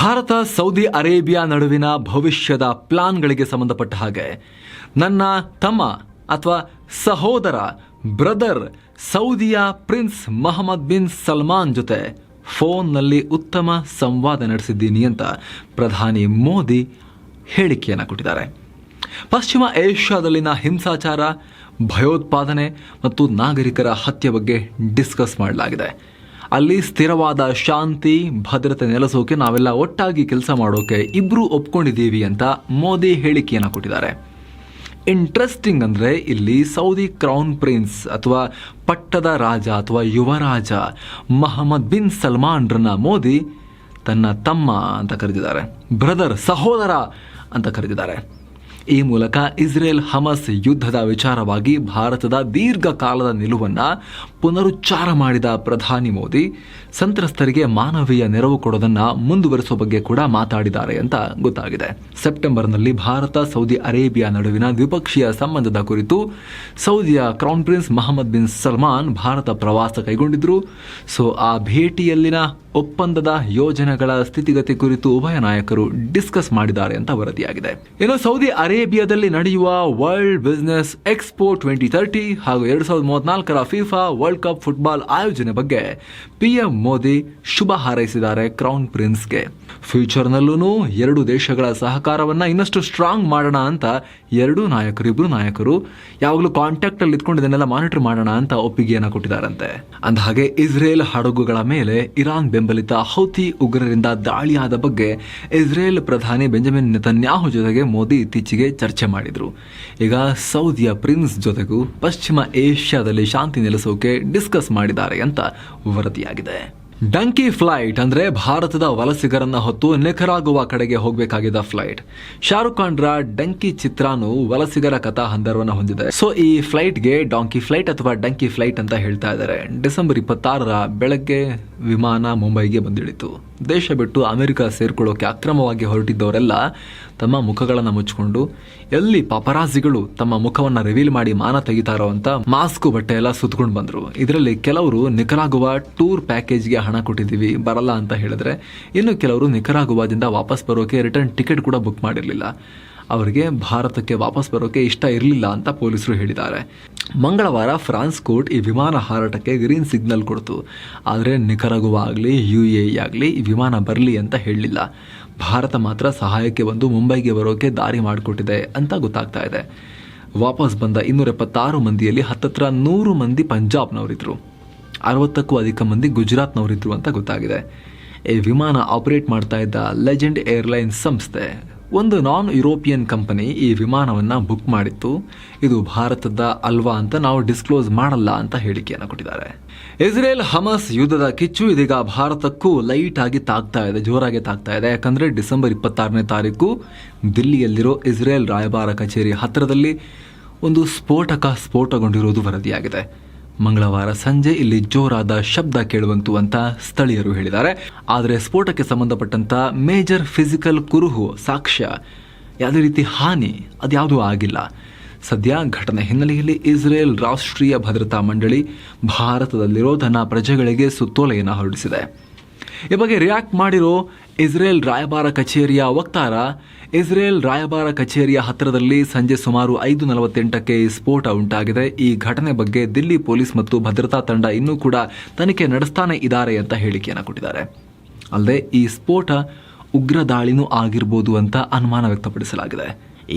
Bharat, Saudi Arabia ನಡುವಿನ ಭವಿಷ್ಯದ ಪ್ಲಾನ್ಗಳಿಗೆ ಸಂಬಂಧಪಟ್ಟ ಹಾಗೆ ನನ್ನ ತಮ್ಮ ಅಥವಾ ಸಹೋದರ ಬ್ರದರ್ ಸೌದಿಯ ಪ್ರಿನ್ಸ್ ಮೊಹಮ್ಮದ್ ಬಿನ್ ಸಲ್ಮಾನ್ ಜೊತೆ ಫೋನ್ನಲ್ಲಿ ಉತ್ತಮ ಸಂವಾದ ನಡೆಸಿದ್ದೀನಿ ಅಂತ ಪ್ರಧಾನಿ ಮೋದಿ ಹೇಳಿಕೆಯನ್ನು ಕೊಟ್ಟಿದ್ದಾರೆ. ಪಶ್ಚಿಮ ಏಷ್ಯಾದಲ್ಲಿನ ಹಿಂಸಾಚಾರ, ಭಯೋತ್ಪಾದನೆ ಮತ್ತು ನಾಗರಿಕರ ಹತ್ಯೆ ಬಗ್ಗೆ ಡಿಸ್ಕಸ್ ಮಾಡಲಾಗಿದೆ. ಅಲ್ಲಿ ಸ್ಥಿರವಾದ ಶಾಂತಿ, ಭದ್ರತೆ ನೆಲೆಸೋಕೆ ನಾವೆಲ್ಲ ಒಟ್ಟಾಗಿ ಕೆಲಸ ಮಾಡೋಕೆ ಇಬ್ರು ಒಪ್ಕೊಂಡಿದ್ದೀವಿ ಅಂತ ಮೋದಿ ಹೇಳಿಕೆಯನ್ನು ಕೊಟ್ಟಿದ್ದಾರೆ. ಇಂಟ್ರೆಸ್ಟಿಂಗ್ ಅಂದರೆ ಇಲ್ಲಿ ಸೌದಿ ಕ್ರೌನ್ ಪ್ರಿನ್ಸ್ ಅಥವಾ ಪಟ್ಟದ ರಾಜ ಅಥವಾ ಯುವರಾಜ ಮಹಮ್ಮದ್ ಬಿನ್ ಸಲ್ಮಾನ್ರನ್ನ ಮೋದಿ ತನ್ನ ತಮ್ಮ ಅಂತ ಕರೆದಿದ್ದಾರೆ. ಬ್ರದರ್ ಸಹೋದರ ಅಂತ ಕರೆದಿದ್ದಾರೆ. ಈ ಮೂಲಕ ಇಸ್ರೇಲ್ ಹಮಸ್ ಯುದ್ಧದ ವಿಚಾರವಾಗಿ ಭಾರತದ ದೀರ್ಘಕಾಲದ ನಿಲುವನ್ನು ಪುನರುಚ್ಚಾರ ಮಾಡಿದ ಪ್ರಧಾನಿ ಮೋದಿ, ಸಂತ್ರಸ್ತರಿಗೆ ಮಾನವೀಯ ನೆರವು ಕೊಡೋದನ್ನು ಮುಂದುವರಿಸುವ ಬಗ್ಗೆ ಕೂಡ ಮಾತಾಡಿದ್ದಾರೆ ಅಂತ ಗೊತ್ತಾಗಿದೆ. ಸೆಪ್ಟೆಂಬರ್ನಲ್ಲಿ ಭಾರತ, ಸೌದಿ ಅರೇಬಿಯಾ ನಡುವಿನ ದ್ವಿಪಕ್ಷೀಯ ಸಂಬಂಧದ ಕುರಿತು ಸೌದಿಯ crown prince Mohammed bin Salman Bharat ಪ್ರವಾಸ ಕೈಗೊಂಡಿದ್ರು. ಸೊ, ಆ ಭೇಟಿಯಲ್ಲಿನ ಒಪ್ಪಂದದ ಯೋಜನೆಗಳ ಸ್ಥಿತಿಗತಿ ಕುರಿತು ಉಭಯ ನಾಯಕರು ಡಿಸ್ಕಸ್ ಮಾಡಿದ್ದಾರೆ ಅಂತ ವರದಿಯಾಗಿದೆ. ಇನ್ನು ಸೌದಿ ಅರೇಬಿಯಾದಲ್ಲಿ ನಡೆಯುವ world business expo twenty thirty ಹಾಗೂ ಎರಡ್ ಸಾವಿರದ ಮೂವತ್ನಾಲ್ಕರ ಫಿಫಾ ಕಪ್ ಫುಟ್ಬಾಲ್ ಆಯೋಜನೆ ಬಗ್ಗೆ ಪಿಎಂ ಮೋದಿ ಶುಭ ಹಾರೈಸಿದ್ದಾರೆ ಕ್ರೌನ್ ಪ್ರಿನ್ಸ್ಗೆ ಫ್ಯೂಚರ್ನಲ್ಲೂ ಎರಡು ದೇಶಗಳ ಸಹಕಾರವನ್ನ ಇನ್ನಷ್ಟು ಸ್ಟ್ರಾಂಗ್ ಮಾಡೋಣ ಅಂತ ಎರಡೂ ನಾಯಕರು ಇಬ್ಬರು ನಾಯಕರು ಯಾವಾಗಲೂ ಕಾಂಟ್ಯಾಕ್ಟಲ್ಲಿ ಇದ್ಕೊಂಡು ಇದನ್ನೆಲ್ಲ ಮಾನಿಟರ್ ಮಾಡೋಣ ಅಂತ ಒಪ್ಪಿಗೆಯನ್ನು ಕೊಟ್ಟಿದ್ದಾರಂತೆ. ಅಂದಹಾಗೆ ಇಸ್ರೇಲ್ ಹಡಗುಗಳ ಮೇಲೆ ಇರಾನ್ ಬೆಂಬಲಿತ ಹೌತಿ ಉಗ್ರರಿಂದ ದಾಳಿಯಾದ ಬಗ್ಗೆ ಇಸ್ರೇಲ್ ಪ್ರಧಾನಿ ಬೆಂಜಮಿನ್ ನೆತನ್ಯಾಹು ಜೊತೆಗೆ ಮೋದಿ ಇತ್ತೀಚೆಗೆ ಚರ್ಚೆ ಮಾಡಿದ್ರು. ಈಗ ಸೌದಿಯ ಪ್ರಿನ್ಸ್ ಜೊತೆಗೂ ಪಶ್ಚಿಮ ಏಷ್ಯಾದಲ್ಲಿ ಶಾಂತಿ ನೆಲೆಸೋಕೆ ಡಿಸ್ಕಸ್ ಮಾಡಿದ್ದಾರೆ ಅಂತ ವರದಿಯಾಗಿದೆ. ಡಂಕಿ ಫ್ಲೈಟ್ ಅಂದ್ರೆ ಭಾರತದ ವಲಸಿಗರನ್ನ ಹೊತ್ತು ನಿಖರಾಗುವ ಕಡೆಗೆ ಹೋಗಬೇಕಾಗಿದ್ದ ಫ್ಲೈಟ್ ಶಾರುಖ್ ಖಾನ್ರ ಡಂಕಿ ಚಿತ್ರಾನು ವಲಸಿಗರ ಕಥಾ ಹಂದರವನ್ನು ಹೊಂದಿದೆ. ಸೊ ಈ ಫ್ಲೈಟ್ಗೆ ಡಾಂಕಿ ಫ್ಲೈಟ್ ಅಥವಾ ಡಂಕಿ ಫ್ಲೈಟ್ ಅಂತ ಹೇಳ್ತಾ ಇದ್ದಾರೆ. ಡಿಸೆಂಬರ್ ಇಪ್ಪತ್ತಾರರ ಬೆಳಗ್ಗೆ ವಿಮಾನ ಮುಂಬೈಗೆ ಬಂದಿಳಿತು. ದೇಶ ಬಿಟ್ಟು ಅಮೆರಿಕ ಸೇರ್ಕೊಳ್ಳೋಕೆ ಅಕ್ರಮವಾಗಿ ಹೊರಟಿದ್ದವರೆಲ್ಲ ತಮ್ಮ ಮುಖಗಳನ್ನು ಮುಚ್ಚಿಕೊಂಡು ಎಲ್ಲಿ ಪಪರಾಜಿಗಳು ತಮ್ಮ ಮುಖವನ್ನು ರಿವೀಲ್ ಮಾಡಿ ಮಾನ ತೆಗಿತಾರೋ ಅಂತ ಮಾಸ್ಕ್, ಬಟ್ಟೆ ಎಲ್ಲ ಸುತ್ಕೊಂಡು ಬಂದರು. ಇದರಲ್ಲಿ ಕೆಲವರು ನಿಖರಾಗುವ ಟೂರ್ ಪ್ಯಾಕೇಜ್ಗೆ ಹಣ ಕೊಟ್ಟಿದ್ದೀವಿ, ಬರಲ್ಲ ಅಂತ ಹೇಳಿದ್ರೆ ಇನ್ನು ಕೆಲವರು ನಿಖರಾಗುವದಿಂದ ವಾಪಸ್ ಬರೋಕೆ ರಿಟರ್ನ್ ಟಿಕೆಟ್ ಕೂಡ ಬುಕ್ ಮಾಡಿರಲಿಲ್ಲ. ಅವರಿಗೆ ಭಾರತಕ್ಕೆ ವಾಪಸ್ ಬರೋಕೆ ಇಷ್ಟ ಇರಲಿಲ್ಲ ಅಂತ ಪೊಲೀಸರು ಹೇಳಿದ್ದಾರೆ. ಮಂಗಳವಾರ ಫ್ರಾನ್ಸ್ ಕೋರ್ಟ್ ಈ ವಿಮಾನ ಹಾರಾಟಕ್ಕೆ ಗ್ರೀನ್ ಸಿಗ್ನಲ್ ಕೊಡ್ತು. ಆದರೆ ನಿಖರಗುವ ಆಗಲಿ ಯು ಎ ಆಗಲಿ ಈ ವಿಮಾನ ಬರಲಿ ಅಂತ ಹೇಳಲಿಲ್ಲ. ಭಾರತ ಮಾತ್ರ ಸಹಾಯಕ್ಕೆ ಬಂದು ಮುಂಬೈಗೆ ಬರೋಕೆ ದಾರಿ ಮಾಡಿಕೊಟ್ಟಿದೆ ಅಂತ ಗೊತ್ತಾಗ್ತಾ ಇದೆ. ವಾಪಸ್ ಬಂದ ಇನ್ನೂರ ಎಪ್ಪತ್ತಾರು ಮಂದಿಯಲ್ಲಿ ಹತ್ತತ್ರ ನೂರು ಮಂದಿ ಪಂಜಾಬ್ನವರಿದ್ರು. ಅರವತ್ತಕ್ಕೂ ಅಧಿಕ ಮಂದಿ ಗುಜರಾತ್ನವರಿದ್ರು ಅಂತ ಗೊತ್ತಾಗಿದೆ. ಈ ವಿಮಾನ ಆಪರೇಟ್ ಮಾಡ್ತಾ ಇದ್ದ ಲೆಜೆಂಡ್ ಏರ್ಲೈನ್ಸ್ ಸಂಸ್ಥೆ, ಒಂದು ನಾನ್ ಯುರೋಪಿಯನ್ ಕಂಪನಿ ಈ ವಿಮಾನವನ್ನು ಬುಕ್ ಮಾಡಿತ್ತು. ಇದು ಭಾರತದ ಅಲ್ವಾ ಅಂತ ನಾವು ಡಿಸ್ಕ್ಲೋಸ್ ಮಾಡಲ್ಲ ಅಂತ ಹೇಳಿಕೆಯನ್ನು ಕೊಟ್ಟಿದ್ದಾರೆ. ಇಸ್ರೇಲ್ ಹಮಾಸ್ ಯುದ್ಧದ ಕಿಚ್ಚು ಇದೀಗ ಭಾರತಕ್ಕೂ ಲೈಟ್ ಆಗಿ ತಾಗ್ತಾ ಇದೆ, ಜೋರಾಗಿ ತಾಗ್ತಾ ಇದೆ. ಯಾಕಂದ್ರೆ ಡಿಸೆಂಬರ್ ಇಪ್ಪತ್ತಾರನೇ ತಾರೀಕು ದಿಲ್ಲಿಯಲ್ಲಿರೋ ಇಸ್ರೇಲ್ ರಾಯಭಾರ ಕಚೇರಿ ಹತ್ತಿರದಲ್ಲಿ ಒಂದು ಸ್ಫೋಟಕ ಸ್ಫೋಟಗೊಂಡಿರುವುದು ವರದಿಯಾಗಿದೆ. ಮಂಗಳವಾರ ಸಂಜೆ ಇಲ್ಲಿ ಜೋರಾದ ಶಬ್ದ ಕೇಳುವಂತು ಅಂತ ಸ್ಥಳೀಯರು ಹೇಳಿದ್ದಾರೆ. ಆದರೆ ಸ್ಫೋಟಕ್ಕೆ ಸಂಬಂಧಪಟ್ಟಂತ ಮೇಜರ್ ಫಿಸಿಕಲ್ ಕುರುಹು, ಸಾಕ್ಷ್ಯ, ಯಾವುದೇ ರೀತಿ ಹಾನಿ, ಅದ್ಯಾವುದೂ ಆಗಿಲ್ಲ. ಸದ್ಯ ಘಟನೆ ಹಿನ್ನೆಲೆಯಲ್ಲಿ ಇಸ್ರೇಲ್ ರಾಷ್ಟ್ರೀಯ ಭದ್ರತಾ ಮಂಡಳಿ ಭಾರತದಲ್ಲಿರೋ ತನ್ನ ಪ್ರಜೆಗಳಿಗೆ ಸುತ್ತೋಲೆಯನ್ನು ಹೊರಡಿಸಿದೆ. ಈ ಬಗ್ಗೆ ರಿಯಾಕ್ಟ್ ಮಾಡಿರೋ ಇಸ್ರೇಲ್ ರಾಯಭಾರ ಕಚೇರಿಯ ವಕ್ತಾರ, ಇಸ್ರೇಲ್ ರಾಯಭಾರ ಕಚೇರಿಯ ಹತ್ತಿರದಲ್ಲಿ ಸಂಜೆ ಸುಮಾರು ಐದು ನಲವತ್ತೆಂಟಕ್ಕೆ ಈ ಸ್ಫೋಟ ಉಂಟಾಗಿದೆ. ಈ ಘಟನೆ ಬಗ್ಗೆ ದಿಲ್ಲಿ ಪೊಲೀಸ್ ಮತ್ತು ಭದ್ರತಾ ತಂಡ ಇನ್ನೂ ಕೂಡ ತನಿಖೆ ನಡೆಸ್ತಾನೆ ಇದ್ದಾರೆ ಅಂತ ಹೇಳಿಕೆಯನ್ನು ಕೊಟ್ಟಿದ್ದಾರೆ. ಅಲ್ಲದೆ ಈ ಸ್ಫೋಟ ಉಗ್ರ ದಾಳಿನೂ ಆಗಿರ್ಬೋದು ಅಂತ ಅನುಮಾನ ವ್ಯಕ್ತಪಡಿಸಲಾಗಿದೆ.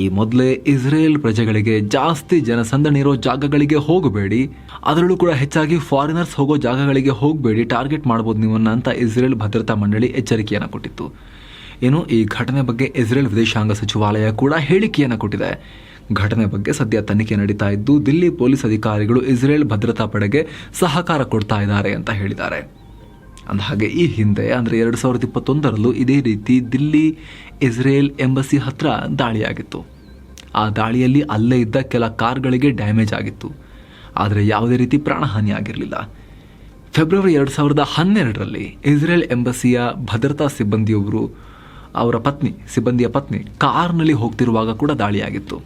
ಈ ಮೊದಲೇ ಇಸ್ರೇಲ್ ಪ್ರಜೆಗಳಿಗೆ ಜಾಸ್ತಿ ಜನಸಂದಣಿ ಇರೋ ಜಾಗಗಳಿಗೆ ಹೋಗಬೇಡಿ. ಅದರಲ್ಲೂ ಕೂಡ ಹೆಚ್ಚಾಗಿ ಫಾರಿನರ್ಸ್ ಹೋಗೋ ಜಾಗಗಳಿಗೆ ಹೋಗಬೇಡಿ. ಟಾರ್ಗೆಟ್ ಮಾಡ್ಬೋದು ನೀವನ್ನ ಅಂತ ಇಸ್ರೇಲ್ ಭದ್ರತಾ ಮಂಡಳಿ ಎಚ್ಚರಿಕೆಯನ್ನು ಕೊಟ್ಟಿತ್ತು. ಏನು ಈ ಘಟನೆ ಬಗ್ಗೆ ಇಸ್ರೇಲ್ ವಿದೇಶಾಂಗ ಸಚಿವಾಲಯ ಕೂಡ ಹೇಳಿಕೆಯನ್ನು ಕೊಟ್ಟಿದೆ. ಘಟನೆ ಬಗ್ಗೆ ಸದ್ಯ ತನಿಖೆ ನಡೀತಾ ಇದ್ದು, ದಿಲ್ಲಿ ಪೊಲೀಸ್ ಅಧಿಕಾರಿಗಳು ಇಸ್ರೇಲ್ ಭದ್ರತಾ ಪಡೆಗೆ ಸಹಕಾರ ಕೊಡ್ತಾ ಇದ್ದಾರೆ ಅಂತ ಹೇಳಿದ್ದಾರೆ. ಅಂದಹಾಗೆ ಈ ಹಿಂದೆ, ಅಂದರೆ ಎರಡು ಸಾವಿರದ ಇಪ್ಪತ್ತೊಂದರಲ್ಲೂ ಇದೇ ರೀತಿ ದಿಲ್ಲಿ ಇಸ್ರೇಲ್ ಎಂಬಸಿ ಹತ್ರ ದಾಳಿಯಾಗಿತ್ತು. ಆ ದಾಳಿಯಲ್ಲಿ ಅಲ್ಲೇ ಇದ್ದ ಕೆಲ ಕಾರ್ಗಳಿಗೆ ಡ್ಯಾಮೇಜ್ ಆಗಿತ್ತು. ಆದರೆ ಯಾವುದೇ ರೀತಿ ಪ್ರಾಣಹಾನಿ ಆಗಿರಲಿಲ್ಲ. ಫೆಬ್ರವರಿ ಎರಡು ಸಾವಿರದ ಹನ್ನೆರಡರಲ್ಲಿ ಇಸ್ರೇಲ್ ಎಂಬಸಿಯ ಭದ್ರತಾ ಸಿಬ್ಬಂದಿಯೊಬ್ಬರು ಅವರ ಪತ್ನಿ, ಸಿಬ್ಬಂದಿಯ ಪತ್ನಿ ಕಾರ್ನಲ್ಲಿ ಹೋಗ್ತಿರುವಾಗ ಕೂಡ ದಾಳಿಯಾಗಿತ್ತು.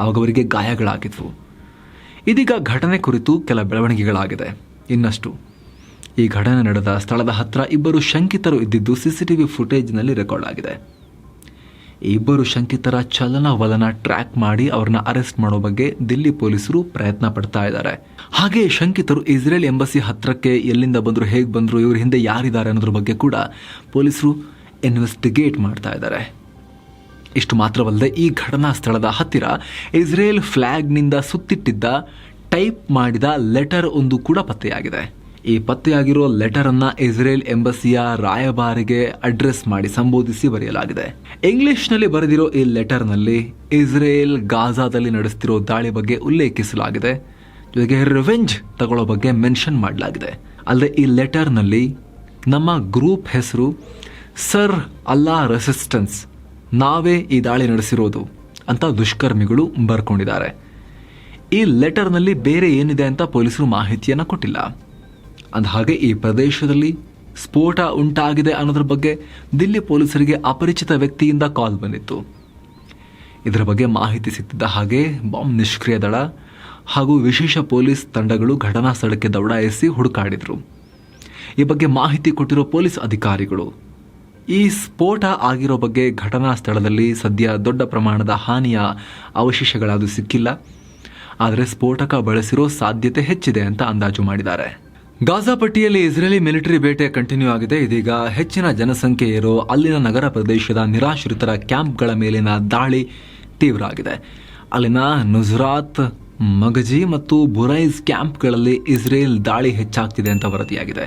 ಆವಾಗ ಅವರಿಗೆ ಗಾಯಗಳಾಗಿತ್ತು ಇದೀಗ ಘಟನೆ ಕುರಿತು ಕೆಲ ಬೆಳವಣಿಗೆಗಳಾಗಿದೆ. ಇನ್ನಷ್ಟು. ಈ ಘಟನೆ ನಡೆದ ಸ್ಥಳದ ಹತ್ರ ಇಬ್ಬರು ಶಂಕಿತರು ಇದ್ದಿದ್ದು ಸಿಸಿಟಿವಿ ಫುಟೇಜ್ನಲ್ಲಿ ರೆಕಾರ್ಡ್ ಆಗಿದೆ. ಇಬ್ಬರು ಶಂಕಿತರ ಚಲನವಲನ ಟ್ರ್ಯಾಕ್ ಮಾಡಿ ಅವ್ರನ್ನ ಅರೆಸ್ಟ್ ಮಾಡೋ ಬಗ್ಗೆ ದಿಲ್ಲಿ ಪೊಲೀಸರು ಪ್ರಯತ್ನ ಪಡ್ತಾ ಇದ್ದಾರೆ. ಹಾಗೆ ಶಂಕಿತರು ಇಸ್ರೇಲ್ ಎಂಬಸಿ ಹತ್ರಕ್ಕೆ ಎಲ್ಲಿಂದ ಬಂದರು, ಹೇಗೆ ಬಂದರು, ಇವರ ಹಿಂದೆ ಯಾರಿದ್ದಾರೆ ಅನ್ನೋದ್ರ ಬಗ್ಗೆ ಕೂಡ ಪೊಲೀಸರು ಇನ್ವೆಸ್ಟಿಗೇಟ್ ಮಾಡ್ತಾ ಇದ್ದಾರೆ. ಇಷ್ಟು ಮಾತ್ರವಲ್ಲದೆ ಈ ಘಟನಾ ಸ್ಥಳದ ಹತ್ತಿರ ಇಸ್ರೇಲ್ ಫ್ಲಾಗ್ನಿಂದ ಸುತ್ತಿಟ್ಟಿದ್ದ, ಟೈಪ್ ಮಾಡಿದ ಲೆಟರ್ ಒಂದು ಕೂಡ ಪತ್ತೆಯಾಗಿದೆ. ಈ ಪತ್ತೆಯಾಗಿರೋ ಲೆಟರ್ ಅನ್ನ ಇಸ್ರೇಲ್ ಎಂಬಸಿಯ ರಾಯಭಾರಿಗೆ ಅಡ್ರೆಸ್ ಮಾಡಿ ಸಂಬೋಧಿಸಿ ಬರೆಯಲಾಗಿದೆ. ಇಂಗ್ಲಿಷ್ನಲ್ಲಿ ಬರೆದಿರೋ ಈ ಲೆಟರ್ನಲ್ಲಿ ಇಸ್ರೇಲ್ ಗಾಜಾದಲ್ಲಿ ನಡೆಸ್ತಿರೋ ದಾಳಿ ಬಗ್ಗೆ ಉಲ್ಲೇಖಿಸಲಾಗಿದೆ. ಜೊತೆಗೆ ರಿವೆಂಜ್ ತಗೊಳ್ಳೋ ಬಗ್ಗೆ ಮೆನ್ಷನ್ ಮಾಡಲಾಗಿದೆ. ಅಲ್ಲದೆ ಈ ಲೆಟರ್ನಲ್ಲಿ ನಮ್ಮ ಗ್ರೂಪ್ ಹೆಸರು ಸರ್ ಅಲ್ಲಾ ರೆಸಿಸ್ಟೆನ್ಸ್, ನಾವೇ ಈ ದಾಳಿ ನಡೆಸಿರೋದು ಅಂತ ದುಷ್ಕರ್ಮಿಗಳು ಬರ್ಕೊಂಡಿದ್ದಾರೆ. ಈ ಲೆಟರ್ನಲ್ಲಿ ಬೇರೆ ಏನಿದೆ ಅಂತ ಪೊಲೀಸರು ಮಾಹಿತಿಯನ್ನು ಕೊಟ್ಟಿಲ್ಲ. ಅಂದಹಾಗೆ ಈ ಪ್ರದೇಶದಲ್ಲಿ ಸ್ಫೋಟ ಉಂಟಾಗಿದೆ ಅನ್ನೋದ್ರ ಬಗ್ಗೆ ದಿಲ್ಲಿ ಪೊಲೀಸರಿಗೆ ಅಪರಿಚಿತ ವ್ಯಕ್ತಿಯಿಂದ ಕಾಲ್ ಬಂದಿತ್ತು. ಇದರ ಬಗ್ಗೆ ಮಾಹಿತಿ ಸಿಕ್ಕಿದ್ದ ಹಾಗೆ ಬಾಂಬ್ ನಿಷ್ಕ್ರಿಯ ದಳ ಹಾಗೂ ವಿಶೇಷ ಪೊಲೀಸ್ ತಂಡಗಳು ಘಟನಾ ಸ್ಥಳಕ್ಕೆ ದೌಡಾಯಿಸಿ ಹುಡುಕಾಡಿದರು. ಈ ಬಗ್ಗೆ ಮಾಹಿತಿ ಕೊಟ್ಟಿರೋ ಪೊಲೀಸ್ ಅಧಿಕಾರಿಗಳು, ಈ ಸ್ಫೋಟ ಆಗಿರೋ ಬಗ್ಗೆ ಘಟನಾ ಸ್ಥಳದಲ್ಲಿ ಸದ್ಯ ದೊಡ್ಡ ಪ್ರಮಾಣದ ಹಾನಿಯ ಅವಶೇಷಗಳಾದರೂ ಸಿಕ್ಕಿಲ್ಲ. ಆದರೆ ಸ್ಫೋಟಕ ಬಳಸಿರೋ ಸಾಧ್ಯತೆ ಹೆಚ್ಚಿದೆ ಅಂತ ಅಂದಾಜು ಮಾಡಿದ್ದಾರೆ. ಗಾಜಾ ಪಟ್ಟಿಯಲ್ಲಿ ಇಸ್ರೇಲಿ ಮಿಲಿಟರಿ ಬೇಟೆ ಕಂಟಿನ್ಯೂ ಆಗಿದೆ. ಇದೀಗ ಹೆಚ್ಚಿನ ಜನಸಂಖ್ಯೆಯರು ಅಲ್ಲಿನ ನಗರ ಪ್ರದೇಶದ ನಿರಾಶ್ರಿತರ ಕ್ಯಾಂಪ್ಗಳ ಮೇಲಿನ ದಾಳಿ ತೀವ್ರ ಆಗಿದೆ. ಅಲ್ಲಿನ ನುಜರಾತ್, ಮಗಜಿ ಮತ್ತು ಬುರೈಸ್ ಕ್ಯಾಂಪ್ಗಳಲ್ಲಿ ಇಸ್ರೇಲ್ ದಾಳಿ ಹೆಚ್ಚಾಗ್ತಿದೆ ಅಂತ ವರದಿಯಾಗಿದೆ.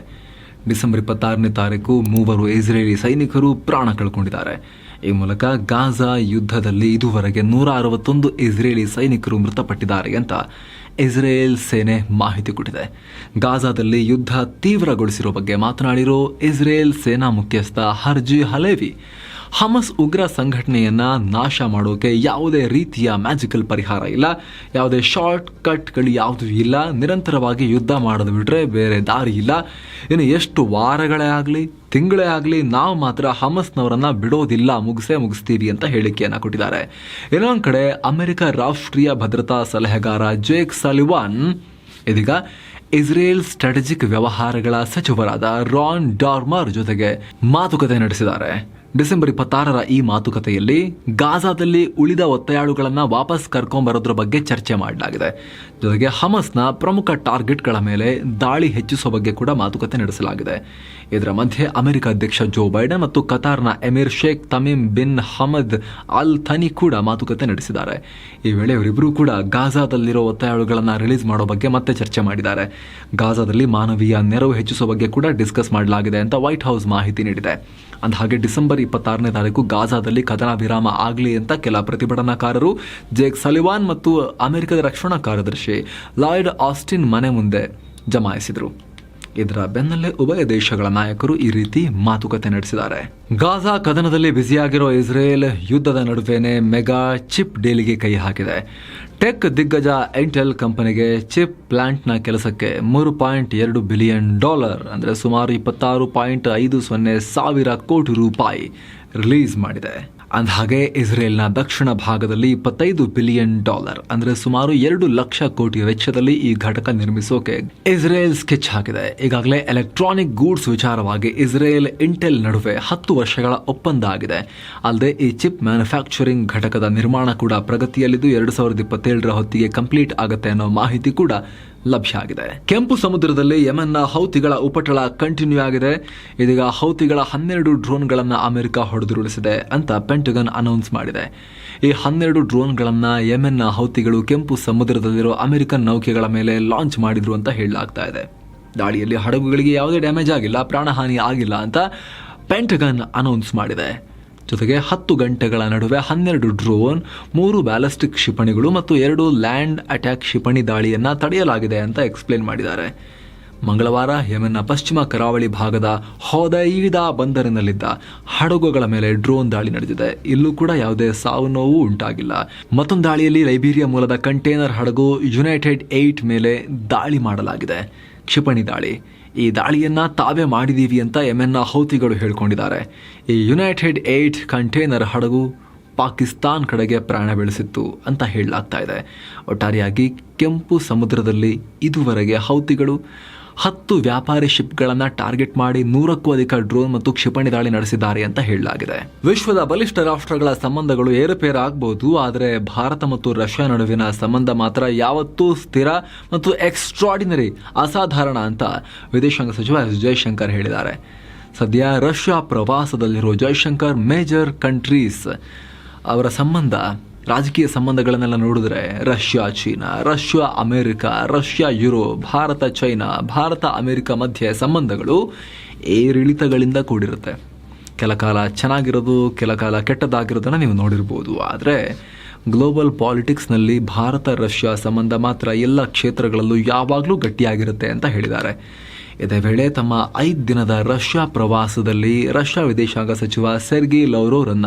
ಡಿಸೆಂಬರ್ ಇಪ್ಪತ್ತಾರನೇ ತಾರೀಕು ಮೂವರು ಇಸ್ರೇಲಿ ಸೈನಿಕರು ಪ್ರಾಣ ಕಳ್ಕೊಂಡಿದ್ದಾರೆ. ಈ ಮೂಲಕ ಗಾಜಾ ಯುದ್ಧದಲ್ಲಿ ಇದುವರೆಗೆ ನೂರ ಅರವತ್ತೊಂದು ಇಸ್ರೇಲಿ ಸೈನಿಕರು ಮೃತಪಟ್ಟಿದ್ದಾರೆ ಅಂತ ಇಸ್ರೇಲ್ ಸೇನೆ ಮಾಹಿತಿ ಕೊಟ್ಟಿದೆ. ಗಾಜಾದಲ್ಲಿ ಯುದ್ಧ ತೀವ್ರಗೊಳಿಸಿರೋ ಬಗ್ಗೆ ಮಾತನಾಡಿರೋ ಇಸ್ರೇಲ್ ಸೇನಾ ಮುಖ್ಯಸ್ಥ ಹರ್ಜಿ ಹಲೇವಿ ಹಮಸ್ ಉಗ್ರ ಸಂಘಟನೆಯನ್ನು ನಾಶ ಮಾಡೋಕೆ ಯಾವುದೇ ರೀತಿಯ ಮ್ಯಾಜಿಕಲ್ ಪರಿಹಾರ ಇಲ್ಲ. ಯಾವುದೇ ಶಾರ್ಟ್ ಕಟ್ಗಳು ಯಾವುದೂ ಇಲ್ಲ. ನಿರಂತರವಾಗಿ ಯುದ್ಧ ಮಾಡೋದು ಬಿಟ್ಟರೆ ಬೇರೆ ದಾರಿ ಇಲ್ಲ. ಇನ್ನು ಎಷ್ಟು ವಾರಗಳೇ ಆಗಲಿ, ತಿಂಗಳೇ ಆಗಲಿ ನಾವು ಮಾತ್ರ ಹಮಸ್ನವರನ್ನು ಬಿಡೋದಿಲ್ಲ, ಮುಗಿಸೇ ಮುಗಿಸ್ತೀವಿ ಅಂತ ಹೇಳಿಕೆಯನ್ನು ಕೊಟ್ಟಿದ್ದಾರೆ. ಇನ್ನೊಂದು ಕಡೆ ಅಮೆರಿಕ ರಾಷ್ಟ್ರೀಯ ಭದ್ರತಾ ಸಲಹೆಗಾರ ಜೇಕ್ ಸಲಿವಾನ್ ಇದೀಗ ಇಸ್ರೇಲ್ ಸ್ಟ್ರಾಟಜಿಕ್ ವ್ಯವಹಾರಗಳ ಸಚಿವರಾದ ರಾನ್ ಡಾರ್ಮರ್ ಜೊತೆಗೆ ಮಾತುಕತೆ ನಡೆಸಿದ್ದಾರೆ. ಡಿಸೆಂಬರ್ ಇಪ್ಪತ್ತಾರರ ಈ ಮಾತುಕತೆಯಲ್ಲಿ ಗಾಜಾದಲ್ಲಿ ಉಳಿದ ಒತ್ತಾಯಾಳುಗಳನ್ನು ವಾಪಸ್ ಕರ್ಕೊಂಬರೋದ್ರ ಬಗ್ಗೆ ಚರ್ಚೆ ಮಾಡಲಾಗಿದೆ. ಜೊತೆಗೆ ಹಮಸ್ನ ಪ್ರಮುಖ ಟಾರ್ಗೆಟ್ಗಳ ಮೇಲೆ ದಾಳಿ ಹೆಚ್ಚಿಸುವ ಬಗ್ಗೆ ಕೂಡ ಮಾತುಕತೆ ನಡೆಸಲಾಗಿದೆ. ಇದರ ಮಧ್ಯೆ ಅಮೆರಿಕ ಅಧ್ಯಕ್ಷ ಜೋ ಬೈಡನ್ ಮತ್ತು ಕತಾರ್ನ emir Sheikh Tamim bin Hamad Al Thani ಕೂಡ ಮಾತುಕತೆ ನಡೆಸಿದ್ದಾರೆ. ಈ ವೇಳೆ ಇವರಿಬ್ಬರು ಕೂಡ ಗಾಜಾದಲ್ಲಿರುವ ಒತ್ತಾಯಗಳನ್ನು ರಿಲೀಸ್ ಮಾಡೋ ಬಗ್ಗೆ ಮತ್ತೆ ಚರ್ಚೆ ಮಾಡಿದ್ದಾರೆ. ಗಾಜಾದಲ್ಲಿ ಮಾನವೀಯ ನೆರವು ಹೆಚ್ಚಿಸುವ ಬಗ್ಗೆ ಕೂಡ ಡಿಸ್ಕಸ್ ಮಾಡಲಾಗಿದೆ ಅಂತ ವೈಟ್ ಹೌಸ್ ಮಾಹಿತಿ ನೀಡಿದೆ. ಅಂದ ಹಾಗೆ ಡಿಸೆಂಬರ್ ಇಪ್ಪತ್ತಾರನೇ ತಾರೀಕು ಗಾಜಾದಲ್ಲಿ ಕದನ ವಿರಾಮ ಆಗಲಿ ಅಂತ ಕೆಲ ಪ್ರತಿಭಟನಾಕಾರರು, ಜೇಕ್ ಸಲಿವಾನ್ ಮತ್ತು ಅಮೆರಿಕದ ರಕ್ಷಣಾ ಕಾರ್ಯದರ್ಶಿ ಲಾಯ್ಡ್ ಆಸ್ಟಿನ್ ಮನೆ ಮುಂದೆ ಜಮಾಯಿಸಿದರು. ಇದರ ಬೆನ್ನಲ್ಲೇ ಉಭಯ ದೇಶಗಳ ನಾಯಕರು ಈ ರೀತಿ ಮಾತುಕತೆ ನಡೆಸಿದ್ದಾರೆ. ಗಾಜಾ ಕದನದಲ್ಲಿ ಬ್ಯುಸಿಯಾಗಿರೋ ಇಸ್ರೇಲ್ ಯುದ್ಧದ ನಡುವೆನೆ ಮೆಗಾ ಚಿಪ್ ಡೀಲ್ಗೆ ಕೈ ಹಾಕಿದೆ. ಟೆಕ್ ದಿಗ್ಗಜ ಎಂಟೆಲ್ ಕಂಪನಿಗೆ ಚಿಪ್ ಪ್ಲಾಂಟ್ನ ಕೆಲಸಕ್ಕೆ ಮೂರು ಪಾಯಿಂಟ್ ಎರಡು ಬಿಲಿಯನ್ ಡಾಲರ್, ಅಂದರೆ ಸುಮಾರು ಇಪ್ಪತ್ತಾರು ಪಾಯಿಂಟ್ ಐದು ಸೊನ್ನೆ ಸಾವಿರ ಕೋಟಿ ರೂಪಾಯಿ ರಿಲೀಸ್ ಮಾಡಿದೆ. ಅಂದಹಾಗೆ ಇಸ್ರೇಲ್ನ ದಕ್ಷಿಣ ಭಾಗದಲ್ಲಿ ಇಪ್ಪತ್ತೈದು ಬಿಲಿಯನ್ ಡಾಲರ್, ಅಂದರೆ ಸುಮಾರು ಎರಡು ಲಕ್ಷ ಕೋಟಿ ವೆಚ್ಚದಲ್ಲಿ ಈ ಘಟಕ ನಿರ್ಮಿಸೋಕೆ ಇಸ್ರೇಲ್ ಸ್ಕೆಚ್ ಹಾಕಿದೆ. ಈಗಾಗಲೇ ಎಲೆಕ್ಟ್ರಾನಿಕ್ ಗೂಡ್ಸ್ ವಿಚಾರವಾಗಿ ಇಸ್ರೇಲ್ ಇಂಟೆಲ್ ನಡುವೆ ಹತ್ತು ವರ್ಷಗಳ ಒಪ್ಪಂದ ಆಗಿದೆ. ಅಲ್ಲದೆ ಈ ಚಿಪ್ ಮ್ಯಾನುಫ್ಯಾಕ್ಚರಿಂಗ್ ಘಟಕದ ನಿರ್ಮಾಣ ಕೂಡ ಪ್ರಗತಿಯಲ್ಲಿದ್ದು ಎರಡು ಸಾವಿರದ ಇಪ್ಪತ್ತೇಳರ ಹೊತ್ತಿಗೆ ಕಂಪ್ಲೀಟ್ ಆಗುತ್ತೆ ಅನ್ನೋ ಮಾಹಿತಿ ಕೂಡ ಲಭ್ಯ ಆಗಿದೆ. ಕೆಂಪು ಸಮುದ್ರದಲ್ಲಿ ಯೆಮೆನ್ನ ಹೌತಿಗಳ ಉಪಟಳ ಕಂಟಿನ್ಯೂ ಆಗಿದೆ. ಇದೀಗ ಹೌತಿಗಳ ಹನ್ನೆರಡು ಡ್ರೋನ್ಗಳನ್ನು ಅಮೆರಿಕ ಹೊಡೆದುರುಳಿಸಿದೆ ಅಂತ ಪೆಂಟಗನ್ ಅನೌನ್ಸ್ ಮಾಡಿದೆ. ಈ ಹನ್ನೆರಡು ಡ್ರೋನ್ಗಳನ್ನು ಯೆಮೆನ್ನ ಹೌತಿಗಳು ಕೆಂಪು ಸಮುದ್ರದಲ್ಲಿರೋ ಅಮೆರಿಕನ್ ನೌಕೆಗಳ ಮೇಲೆ ಲಾಂಚ್ ಮಾಡಿದ್ರು ಅಂತ ಹೇಳಲಾಗ್ತಾ ಇದೆ. ದಾಳಿಯಲ್ಲಿ ಹಡಗುಗಳಿಗೆ ಯಾವುದೇ ಡ್ಯಾಮೇಜ್ ಆಗಿಲ್ಲ, ಪ್ರಾಣಹಾನಿ ಆಗಿಲ್ಲ ಅಂತ ಪೆಂಟಗನ್ ಅನೌನ್ಸ್ ಮಾಡಿದೆ. ಜೊತೆಗೆ ಹತ್ತು ಗಂಟೆಗಳ ನಡುವೆ ಹನ್ನೆರಡು ಡ್ರೋನ್, ಮೂರು ಬ್ಯಾಲಿಸ್ಟಿಕ್ ಕ್ಷಿಪಣಿಗಳು ಮತ್ತು ಎರಡು ಲ್ಯಾಂಡ್ ಅಟ್ಯಾಕ್ ಕ್ಷಿಪಣಿ ದಾಳಿಯನ್ನು ತಡೆಯಲಾಗಿದೆ ಅಂತ ಎಕ್ಸ್ಪ್ಲೇನ್ ಮಾಡಿದ್ದಾರೆ. ಮಂಗಳವಾರ ಯಮನ್ನ ಪಶ್ಚಿಮ ಕರಾವಳಿ ಭಾಗದ ಹೊದೈದಾ ಬಂದರಿನಲ್ಲಿದ್ದ ಹಡಗುಗಳ ಮೇಲೆ ಡ್ರೋನ್ ದಾಳಿ ನಡೆದಿದೆ. ಇಲ್ಲೂ ಕೂಡ ಯಾವುದೇ ಸಾವು ನೋವು ಉಂಟಾಗಿಲ್ಲ. ಮತ್ತೊಂದು ದಾಳಿಯಲ್ಲಿ ಲೈಬೀರಿಯಾ ಮೂಲದ ಕಂಟೈನರ್ ಹಡಗು ಯುನೈಟೆಡ್ ಏಟ್ ಮೇಲೆ ದಾಳಿ ಮಾಡಲಾಗಿದೆ. ಕ್ಷಿಪಣಿ ದಾಳಿ. ಈ ದಾಳಿಯನ್ನ ತಾವೇ ಮಾಡಿದ್ದೀವಿ ಅಂತ ಯೆಮೆನ್ನ ಹೌತಿಗಳು ಹೇಳ್ಕೊಂಡಿದ್ದಾರೆ. ಈ ಯುನೈಟೆಡ್ ಏಟ್ ಕಂಟೈನರ್ ಹಡಗು ಪಾಕಿಸ್ತಾನ್ ಕಡೆಗೆ ಪ್ರಾಣ ಬೆಳೆಸಿತ್ತು ಅಂತ ಹೇಳಲಾಗ್ತಾ ಇದೆ. ಒಟ್ಟಾರೆಯಾಗಿ ಕೆಂಪು ಸಮುದ್ರದಲ್ಲಿ ಇದುವರೆಗೆ ಹೌತಿಗಳು ಹತ್ತು ವ್ಯಾಪಾರಿ ಶಿಪ್ಗಳನ್ನು ಟಾರ್ಗೆಟ್ ಮಾಡಿ ನೂರಕ್ಕೂ ಅಧಿಕ ಡ್ರೋನ್ ಮತ್ತು ಕ್ಷಿಪಣಿ ದಾಳಿ ನಡೆಸಿದ್ದಾರೆ ಅಂತ ಹೇಳಲಾಗಿದೆ. ವಿಶ್ವದ ಬಲಿಷ್ಠ ರಾಷ್ಟ್ರಗಳ ಸಂಬಂಧಗಳು ಏರುಪೇರು ಆಗಬಹುದು ಆದರೆ ಭಾರತ ಮತ್ತು ರಷ್ಯಾ ನಡುವಿನ ಸಂಬಂಧ ಮಾತ್ರ ಯಾವತ್ತೂ ಸ್ಥಿರ ಮತ್ತು ಎಕ್ಸ್ಟ್ರಾಡಿನರಿ ಅಸಾಧಾರಣ ಅಂತ ವಿದೇಶಾಂಗ ಸಚಿವ ಎಸ್ ಜಯಶಂಕರ್ ಹೇಳಿದ್ದಾರೆ. ಸದ್ಯ ರಷ್ಯಾ ಪ್ರವಾಸದಲ್ಲಿರುವ ಜಯಶಂಕರ್ ಮೇಜರ್ ಕಂಟ್ರೀಸ್ ಅವರ ಸಂಬಂಧ ರಾಜಕೀಯ ಸಂಬಂಧಗಳನ್ನೆಲ್ಲ ನೋಡಿದ್ರೆ Russia, China, Russia, America, Russia, Europe, Bharat, China, Bharat, America ಮಧ್ಯೆ ಸಂಬಂಧಗಳು ಏರಿಳಿತಗಳಿಂದ ಕೂಡಿರುತ್ತೆ. ಕೆಲ ಕಾಲ ಚೆನ್ನಾಗಿರೋದು, ಕೆಲ ಕಾಲ ಕೆಟ್ಟದಾಗಿರೋದನ್ನು ನೀವು ನೋಡಿರ್ಬೋದು. ಆದರೆ ಗ್ಲೋಬಲ್ ಪಾಲಿಟಿಕ್ಸ್ನಲ್ಲಿ ಭಾರತ, ರಷ್ಯಾ ಸಂಬಂಧ ಮಾತ್ರ ಎಲ್ಲ ಕ್ಷೇತ್ರಗಳಲ್ಲೂ ಯಾವಾಗಲೂ ಗಟ್ಟಿಯಾಗಿರುತ್ತೆ ಅಂತ ಹೇಳಿದ್ದಾರೆ. ಇದೇ ವೇಳೆ ತಮ್ಮ ಐದು ದಿನದ ರಷ್ಯಾ ಪ್ರವಾಸದಲ್ಲಿ ರಷ್ಯಾ ವಿದೇಶಾಂಗ ಸಚಿವ ಸೆರ್ಗಿ ಲೌರೋರನ್ನ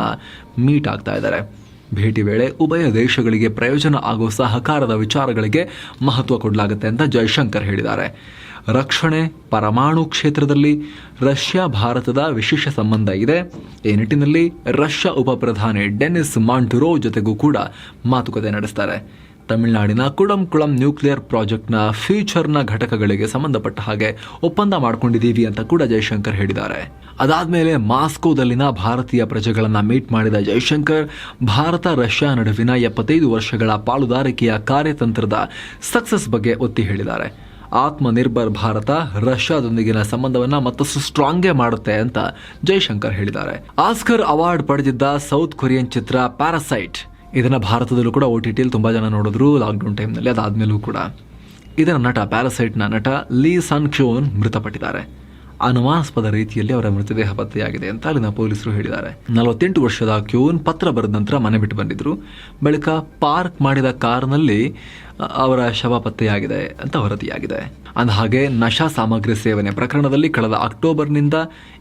ಮೀಟ್ ಆಗ್ತಾ ಇದ್ದಾರೆ. ಭೇಟಿ ವೇಳೆ ಉಭಯ ದೇಶಗಳಿಗೆ ಪ್ರಯೋಜನ ಆಗುವ ಸಹಕಾರದ ವಿಚಾರಗಳಿಗೆ ಮಹತ್ವ ಕೊಡಲಾಗುತ್ತೆ ಅಂತ ಜೈಶಂಕರ್ ಹೇಳಿದ್ದಾರೆ. ರಕ್ಷಣೆ ಪರಮಾಣು ಕ್ಷೇತ್ರದಲ್ಲಿ ರಷ್ಯಾ ಭಾರತದ ವಿಶೇಷ ಸಂಬಂಧ ಇದೆ. ಈ ನಿಟ್ಟಿನಲ್ಲಿ ರಷ್ಯಾ ಉಪ ಪ್ರಧಾನಿ ಡೆನಿಸ್ ಮಾಂಟುರೋ ಜೊತೆಗೂ ಕೂಡ ಮಾತುಕತೆ ನಡೆಸ್ತಾರೆ. ತಮಿಳುನಾಡಿನ ಕುಳಂಕುಳಂ ನ್ಯೂಕ್ಲಿಯರ್ ಪ್ರಾಜೆಕ್ಟ್ನ ಫ್ಯೂಚರ್ನ ಘಟಕಗಳಿಗೆ ಸಂಬಂಧಪಟ್ಟ ಹಾಗೆ ಒಪ್ಪಂದ ಮಾಡಿಕೊಂಡಿದ್ದೀವಿ ಅಂತ ಕೂಡ ಜೈಶಂಕರ್ ಹೇಳಿದ್ದಾರೆ. ಅದಾದ್ಮೇಲೆ ಮಾಸ್ಕೋದಲ್ಲಿನ ಭಾರತೀಯ ಪ್ರಜೆಗಳನ್ನು ಮೀಟ್ ಮಾಡಿದ ಜೈಶಂಕರ್, ಭಾರತ ರಷ್ಯಾ ನಡುವಿನ ಎಪ್ಪತ್ತೈದು ವರ್ಷಗಳ ಪಾಲುದಾರಿಕೆಯ ಕಾರ್ಯತಂತ್ರದ ಸಕ್ಸಸ್ ಬಗ್ಗೆ ಒತ್ತಿ ಹೇಳಿದ್ದಾರೆ. ಆತ್ಮನಿರ್ಭರ್ ಭಾರತ ರಷ್ಯಾದೊಂದಿಗಿನ ಸಂಬಂಧವನ್ನು ಮತ್ತಷ್ಟು ಸ್ಟ್ರಾಂಗೇ ಮಾಡುತ್ತೆ ಅಂತ ಜೈಶಂಕರ್ ಹೇಳಿದ್ದಾರೆ. ಆಸ್ಕರ್ ಅವಾರ್ಡ್ ಪಡೆದಿದ್ದ ಸೌತ್ ಕೊರಿಯನ್ ಚಿತ್ರ ಪ್ಯಾರಾಸೈಟ್ ಇದನ್ನ ಭಾರತದಲ್ಲೂ ಕೂಡ ಓ ಟಿ ಟಿಯಲ್ಲಿ ತುಂಬ ಜನ ನೋಡಿದ್ರು ಲಾಕ್ಡೌನ್ ಟೈಮ್ನಲ್ಲಿ ಅದಾದಮೇಲೂ ಕೂಡ ಇದರ ನಟ ಪ್ಯಾರಾಸೈಟ್ನ ನಟ ಲೀ ಸನ್ ಕ್ಯೋನ್ ಮೃತಪಟ್ಟಿದ್ದಾರೆ. ಅನುಮಾನಾಸ್ಪದ ರೀತಿಯಲ್ಲಿ ಅವರ ಮೃತದೇಹ ಪತ್ತೆಯಾಗಿದೆ ಅಂತ ಅಲ್ಲಿನ ಪೊಲೀಸರು ಹೇಳಿದ್ದಾರೆ. ನಲವತ್ತೆಂಟು ವರ್ಷದ ಕ್ಯೂನ್ ಪತ್ರ ಬರೆದ ನಂತರ ಮನೆ ಬಿಟ್ಟು ಬಂದಿದ್ರು. ಬಳಿಕ ಪಾರ್ಕ್ ಮಾಡಿದ ಕಾರ್ನಲ್ಲಿ ಅವರ ಶವ ಪತ್ತೆಯಾಗಿದೆ ಅಂತ ವರದಿಯಾಗಿದೆ. ಅಂದಹಾಗೆ ನಶಾ ಸಾಮಗ್ರಿ ಸೇವನೆ ಪ್ರಕರಣದಲ್ಲಿ ಕಳೆದ ಅಕ್ಟೋಬರ್ನಿಂದ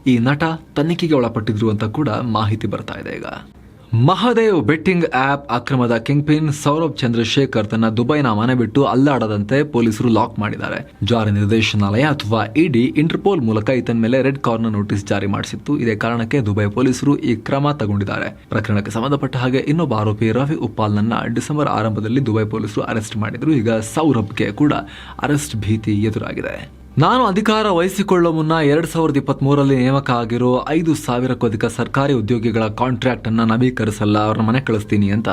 ಈ ನಟ ತನಿಖೆಗೆ ಒಳಪಟ್ಟಿದ್ರು ಅಂತ ಕೂಡ ಮಾಹಿತಿ ಬರ್ತಾ ಇದೆ ಈಗ. ಮಹದೇವ್ ಬೆಟ್ಟಿಂಗ್ ಆಪ್ ಅಕ್ರಮದ ಕಿಂಗ್ ಪಿನ್ ಸೌರಭ್ ಚಂದ್ರಶೇಖರ್ ತನ್ನ ದುಬೈನ ಮನೆ ಬಿಟ್ಟು ಅಲ್ಲಾಡದಂತೆ ಪೊಲೀಸರು ಲಾಕ್ ಮಾಡಿದ್ದಾರೆ. ಜಾರಿ ನಿರ್ದೇಶನಾಲಯ ಅಥವಾ ಇಡಿ ಇಂಟರ್ಪೋಲ್ ಮೂಲಕ ಈತನ ಮೇಲೆ ರೆಡ್ ಕಾರ್ನರ್ ನೋಟಿಸ್ ಜಾರಿ ಮಾಡಿಸಿತ್ತು. ಇದೇ ಕಾರಣಕ್ಕೆ ದುಬೈ ಪೊಲೀಸರು ಈ ಕ್ರಮ ತಗೊಂಡಿದ್ದಾರೆ. ಪ್ರಕರಣಕ್ಕೆ ಸಂಬಂಧಪಟ್ಟ ಹಾಗೆ ಇನ್ನೊಬ್ಬ ಆರೋಪಿ ರವಿ ಉಪ್ಪಾಲ್ನನ್ನ ಡಿಸೆಂಬರ್ ಆರಂಭದಲ್ಲಿ ದುಬೈ ಪೊಲೀಸರು ಅರೆಸ್ಟ್ ಮಾಡಿದ್ರು. ಈಗ ಸೌರಭ್ಗೆ ಕೂಡ ಅರೆಸ್ಟ್ ಭೀತಿ ಎದುರಾಗಿದೆ. ನಾನು ಅಧಿಕಾರ ವಹಿಸಿಕೊಳ್ಳುವ ಮುನ್ನ ಎರಡ್ ಸಾವಿರದ ಇಪ್ಪತ್ತ್ ಮೂರರಲ್ಲಿ ನೇಮಕ ಆಗಿರೋ ಐದು ಸಾವಿರಕ್ಕೂ ಅಧಿಕ ಸರ್ಕಾರಿ ಉದ್ಯೋಗಿಗಳ ಕಾಂಟ್ರಾಕ್ಟ್ ಅನ್ನ ನವೀಕರಿಸಲ್ಲ, ಅವ್ರನ್ನ ಮನೆ ಕಳಿಸ್ತೀನಿ ಅಂತ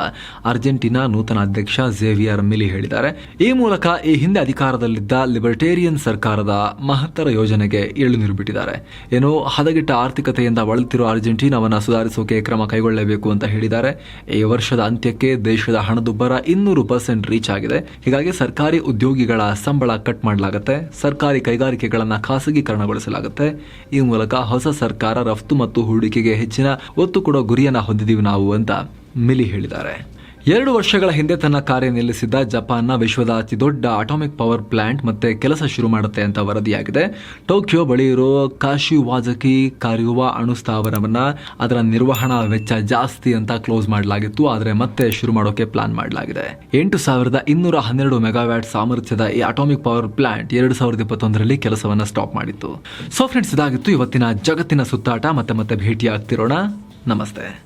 ಅರ್ಜೆಂಟೀನಾ ನೂತನ ಅಧ್ಯಕ್ಷ ಝೇವಿಯರ್ ಮಿಲಿ ಹೇಳಿದ್ದಾರೆ. ಈ ಮೂಲಕ ಈ ಹಿಂದೆ ಅಧಿಕಾರದಲ್ಲಿದ್ದ ಲಿಬರ್ಟೇರಿಯನ್ ಸರ್ಕಾರದ ಮಹತ್ತರ ಯೋಜನೆಗೆ ಏಳುನೀರು ಬಿಟ್ಟಿದ್ದಾರೆ ಏನೋ ಹದಗೆಟ್ಟ ಆರ್ಥಿಕತೆಯಿಂದ ಬಳಲ್ತಿರೋ ಅರ್ಜೆಂಟೀನಾವನ್ನ ಸುಧಾರಿಸೋಕೆ ಕ್ರಮ ಕೈಗೊಳ್ಳಬೇಕು ಅಂತ ಹೇಳಿದ್ದಾರೆ. ಈ ವರ್ಷದ ಅಂತ್ಯಕ್ಕೆ ದೇಶದ ಹಣದುಬ್ಬರ ಇನ್ನೂರು ಪರ್ಸೆಂಟ್ ರೀಚ್ ಆಗಿದೆ. ಹೀಗಾಗಿ ಸರ್ಕಾರಿ ಉದ್ಯೋಗಿಗಳ ಸಂಬಳ ಕಟ್ ಮಾಡಲಾಗುತ್ತೆ. ಸರ್ಕಾರಿ ಕೈಗಾರಿಕೆಗಳನ್ನು ಖಾಸಗೀಕರಣಗೊಳಿಸಲಾಗುತ್ತೆ. ಈ ಮೂಲಕ ಹೊಸ ಸರ್ಕಾರ ರಫ್ತು ಮತ್ತು ಹೂಡಿಕೆಗೆ ಹೆಚ್ಚಿನ ಒತ್ತು ಕೊಡೋ ಗುರಿಯನ್ನ ಹೊಂದಿದ್ದೀವಿ ನಾವು ಅಂತ ಮಿಲಿ ಹೇಳಿದ್ದಾರೆ. ಎರಡು ವರ್ಷಗಳ ಹಿಂದೆ ತನ್ನ ಕಾರ್ಯ ನಿಲ್ಲಿಸಿದ್ದ ಜಪಾನ್ನ ವಿಶ್ವದ ಅತಿ ದೊಡ್ಡ ಅಟಾಮಿಕ್ ಪವರ್ ಪ್ಲಾಂಟ್ ಮತ್ತೆ ಕೆಲಸ ಶುರು ಮಾಡುತ್ತೆ ಅಂತ ವರದಿಯಾಗಿದೆ. ಟೋಕಿಯೋ ಬಳಿ ಇರೋ ಕಾಶಿವಾಜಕಿ ಕಾರಿಯುವ ಅಣು ಸ್ಥಾವರವನ್ನು ಅದರ ನಿರ್ವಹಣಾ ವೆಚ್ಚ ಜಾಸ್ತಿ ಅಂತ ಕ್ಲೋಸ್ ಮಾಡಲಾಗಿತ್ತು. ಆದರೆ ಮತ್ತೆ ಶುರು ಮಾಡೋಕೆ ಪ್ಲಾನ್ ಮಾಡಲಾಗಿದೆ. ಎಂಟು ಸಾವಿರದ ಇನ್ನೂರ ಹನ್ನೆರಡು ಮೆಗಾವ್ಯಾಟ್ ಸಾಮರ್ಥ್ಯದ ಈ ಅಟಾಮಿಕ್ ಪವರ್ ಪ್ಲಾಂಟ್ ಎರಡು ಸಾವಿರದ ಇಪ್ಪತ್ತೊಂದರಲ್ಲಿ ಕೆಲಸವನ್ನು ಸ್ಟಾಪ್ ಮಾಡಿತ್ತು. ಸೊ ಫ್ರೆಂಡ್ಸ್, ಇದಾಗಿತ್ತು ಇವತ್ತಿನ ಜಗತ್ತಿನ ಸುತ್ತಾಟ. ಮತ್ತೆ ಮತ್ತೆ ಭೇಟಿಯಾಗ್ತಿರೋಣ. ನಮಸ್ತೆ.